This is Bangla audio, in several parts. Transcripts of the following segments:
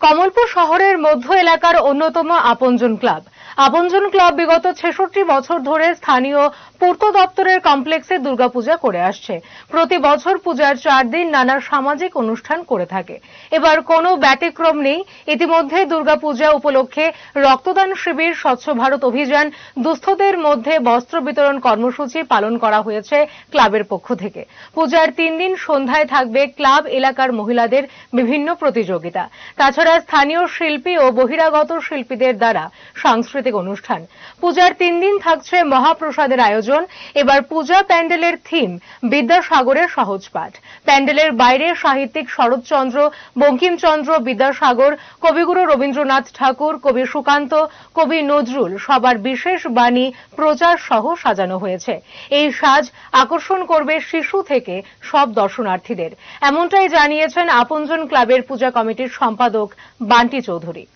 কমলপুর শহরের মধ্য এলাকার অন্যতম আপনজন ক্লাব। আপনজন ক্লাব বিগত ছেষট্টি বছর ধরে স্থানীয় পূর্ত দপ্তরের কমপ্লেক্সে দুর্গাপূজা করে আসছে। প্রতি বছর পূজার চার দিন নানা সামাজিক অনুষ্ঠান করে থাকে। এবার কোনো ব্যতিক্রম নেই। ইতিমধ্যে দুর্গাপূজা উপলক্ষে রক্তদান শিবির, স্বচ্ছ ভারত অভিযান, দুস্থদের মধ্যে বস্ত্র বিতরণ কর্মসূচি পালন করা হয়েছে ক্লাবের পক্ষ থেকে। পূজার তিন দিন সন্ধ্যায় থাকবে ক্লাব এলাকার মহিলাদের বিভিন্ন প্রতিযোগিতা। তাছাড়া স্থানীয় শিল্পী ও বহিরাগত শিল্পীদের দ্বারা সাংস্কৃতিক অনুষ্ঠান। পূজার তিন দিন থাকছে মহাপ্রসাদের আয়োজন। এবার পূজা প্যান্ডেলের থিম, বিদ্যাসাগরের সহজ পাঠ। প্যান্ডেলের বাইরে সাহিত্যিক শরৎচন্দ্র, বঙ্কিমচন্দ্র বিদ্যাসাগর, কবিগুরু রবীন্দ্রনাথ ঠাকুর, কবি সুকান্ত, কবি নজরুল সবার বিশেষ বাণী প্রচার সহ সাজানো হয়েছে। এই সাজ আকর্ষণ করবে শিশু থেকে সব দর্শনার্থীদের। এমনটাই জানিয়েছেন আপনজন ক্লাবের পূজা কমিটির সম্পাদক বান্টি চৌধুরী।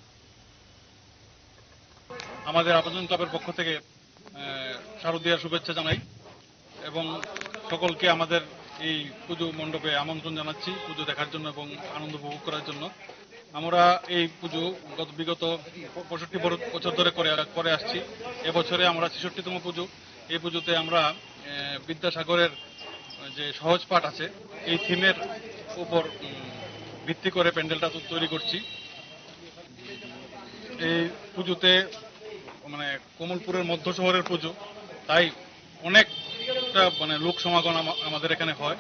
আমাদের আবেদন ক্লাবের পক্ষ থেকে আহ, শারদীয়ার শুভেচ্ছা জানাই এবং সকলকে আমাদের এই পুজো মণ্ডপে আমন্ত্রণ জানাচ্ছি পুজো দেখার জন্য এবং আনন্দ উপভোগ করার জন্য। আমরা এই পুজো গত বিগত পঁয়ষট্টি বছর ধরে করে করে আসছি। এবছরে আমরা ছেষট্টিতম পুজো। এই পুজোতে আমরা বিদ্যাসাগরের যে সহজ পাঠ আছে এই থিমের উপর ভিত্তি করে প্যান্ডেলটা তৈরি করছি। এই পুজোতে মানে কমলপুরের মধ্য শহরের পুজো। তাই অনেকটা মানে লোক সমাগম আমাদের এখানে হয়।